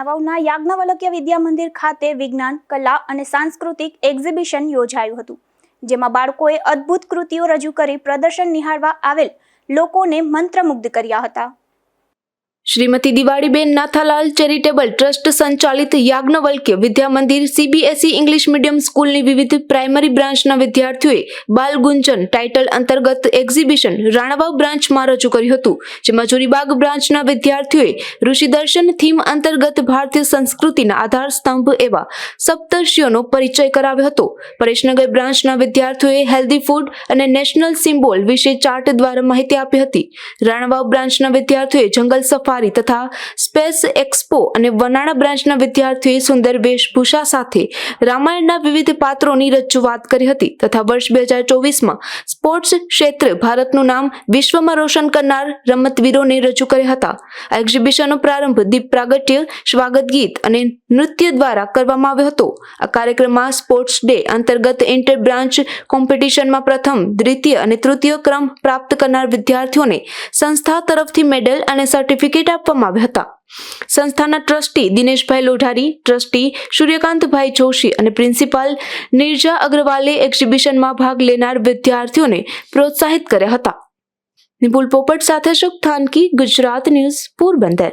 રાણાવાવના યાજ્ઞવલ્ક્ય વિદ્યા મંદિર ખાતે વિજ્ઞાન, કલા અને સાંસ્કૃતિક એક્ઝિબિશન યોજાયું હતું, જેમાં બાળકોએ અદ્ભુત કૃતિઓ રજૂ કરી પ્રદર્શન નિહાળવા આવેલ લોકોને મંત્રમુગ્ધ કર્યા હતા. શ્રીમતી દિવાળીબેન નાથાલાલ ચેરિટેબલ ટ્રસ્ટ સંચાલિત Yajnavalkya Vidya Mandir CBSE English medium સ્કૂલની વિવિધ પ્રાઇમરી બ્રાન્ચના વિદ્યાર્થીઓએ બાલ ગુંજન ટાઇટલ અંતર્ગત એક્ઝિબિશન રાણાવાવ બ્રાન્ચમાં રજૂ કર્યું હતું, જેમાં જુરીબાગ બ્રાન્ચના વિદ્યાર્થીઓએ ઋષિદર્શન થીમ અંતર્ગત ભારતીય સંસ્કૃતિના આધાર સ્તંભ એવા સપ્તર્ષિઓનો પરિચય કરાવ્યો હતો. પરેશનગર બ્રાન્ચના વિદ્યાર્થીઓએ હેલ્ધી ફૂડ અને નેશનલ સિમ્બોલ વિશે ચાર્ટ દ્વારા માહિતી આપી હતી. રાણાવાવ બ્રાન્ચના વિદ્યાર્થીઓએ જંગલ સફારી તથા સ્પેસ એક્સપો અને વનાળા બ્રાન્ચના વિદ્યાર્થીઓએ સુંદર વેશભૂષા સાથે રામાયણના વિવિધ પાત્રોની રજૂઆત કરી હતી તથા વર્ષ બે હજાર ચોવીસમાં સ્પોર્ટ્સ ક્ષેત્રે ભારતનું નામ વિશ્વમાં રોશન કરનાર રમતવીરોને રજૂ કર્યા હતા. આ એક્ઝિબિશનનો પ્રારંભ દીપ પ્રાગટ્ય, સ્વાગત ગીત અને નૃત્ય દ્વારા કરવામાં આવ્યો હતો. આ કાર્યક્રમમાં સ્પોર્ટ્સ ડે અંતર્ગત ઇન્ટર બ્રાન્ચ કોમ્પિટિશનમાં પ્રથમ, દ્વિતીય અને તૃતીય ક્રમ પ્રાપ્ત કરનાર વિદ્યાર્થીઓને સંસ્થા તરફથી મેડલ અને સર્ટિફિકેટ આપવામાં આવ્યા હતા. સંસ્થાના ટ્રસ્ટી દિનેશભાઈ લોઢારી, ટ્રસ્ટી સૂર્યકાંતભાઈ જોશી અને પ્રિન્સિપાલ નિર્જા અગ્રવાલે એક્ઝિબિશનમાં ભાગ લેનાર વિદ્યાર્થીઓને પ્રોત્સાહિત કર્યા હતા. નિપુલ પોપટ સાથે સુખ થાનકી, ગુજરાત ન્યૂઝ, પોરબંદર.